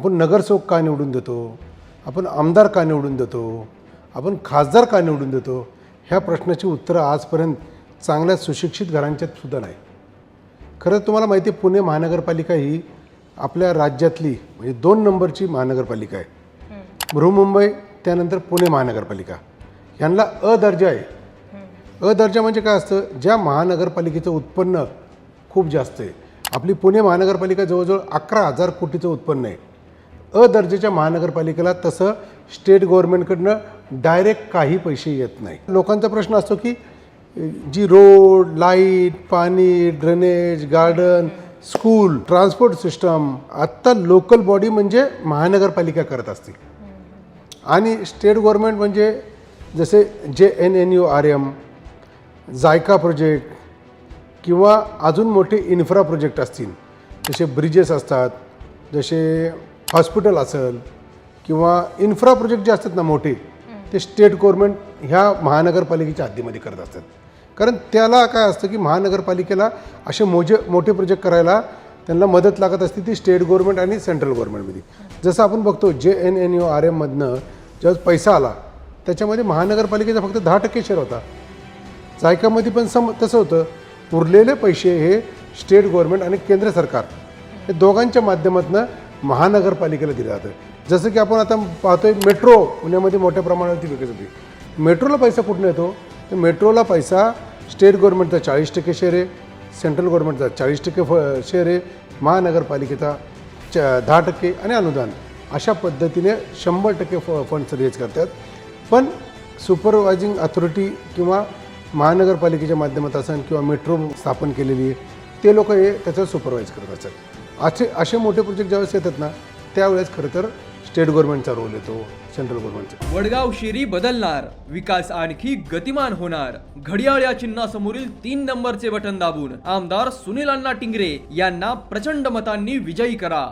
आपण नगरसेवक का निवडून देतो? आपण आमदार का निवडून देतो? आपण खासदार का निवडून देतो? ह्या प्रश्नाची उत्तरं आजपर्यंत चांगल्या सुशिक्षित घरांच्यात सुद्धा नाही. खरं तुम्हाला माहिती आहे पुणे महानगरपालिका ही आपल्या राज्यातली म्हणजे दोन नंबरची महानगरपालिका आहे. बृहमुंबई त्यानंतर पुणे महानगरपालिका. यांना अ दर्जा आहे. अ दर्जा म्हणजे काय असतं? ज्या महानगरपालिकेचं उत्पन्न खूप जास्त आहे. आपली पुणे महानगरपालिका जवळजवळ अकरा हजार कोटीचं उत्पन्न आहे. अ दर्जाच्या महानगरपालिकेला तसं स्टेट गव्हर्नमेंटकडनं डायरेक्ट काही पैसे येत नाही. लोकांचा प्रश्न असतो की जी रोड लाइट पाणी drainage garden school transport system आत्ता लोकल बॉडी म्हणजे महानगरपालिका करत असते. आणि स्टेट गव्हर्नमेंट म्हणजे जसे J N N U R M JICA project किंवा अजून मोठे इन्फ्रा प्रोजेक्ट असतील जसे ब्रिजेस असतात जसे हॉस्पिटल असेल किंवा इन्फ्रा प्रोजेक्ट जे असतात ना मोठे ते स्टेट गव्हर्मेंट ह्या महानगरपालिकेच्या हद्दीमध्ये करत असतात. कारण त्याला काय असतं की महानगरपालिकेला असे मोजे मोठे प्रोजेक्ट करायला त्यांना मदत लागत असते ती स्टेट गव्हर्मेंट आणि सेंट्रल गव्हर्मेंटमध्ये जसं आपण बघतो J N N U R एममधनं जेव्हा पैसा आला त्याच्यामध्ये महानगरपालिकेचा फक्त दहा टक्के शेअर होता. जायकामध्ये पण सम तसं होतं. उरलेले पैसे हे स्टेट गव्हर्मेंट आणि केंद्र सरकार हे दोघांच्या माध्यमातून महानगरपालिकेला दिलं जातं. जसं की आपण आता पाहतोय मेट्रो पुण्यामध्ये मोठ्या प्रमाणावरती विकत होती. मेट्रोला पैसा कुठून येतो? तर मेट्रोला पैसा स्टेट गव्हर्नमेंटचा चाळीस टक्के शेअर आहे सेंट्रल गव्हर्नमेंटचा चाळीस टक्के फ शेअर आहे महानगरपालिकेचा च दहा टक्के आणि अनुदान. अशा पद्धतीने शंभर टक्के फ फंड्स रेज करतात. पण सुपरवायझिंग अथॉरिटी किंवा महानगरपालिकेच्या माध्यमात असेल किंवा मेट्रो स्थापन केलेली आहे ते लोक हे त्याचं सुपरवाईज करत असतात. असे असे मोठे प्रोजेक्ट ज्यावेळेस येतात ना त्यावेळेस खरं तर स्टेट गव्हर्नमेंटचा रोल येतो सेंट्रल गव्हर्नमेंटचा वडगाव शेरी बदलणार विकास आणखी गतिमान होणार. घडियाळ या चिन्हासमोरील तीन नंबरचे बटन दाबून आमदार सुनील अण्णा टिंगरे यांना प्रचंड मतांनी विजयी करा.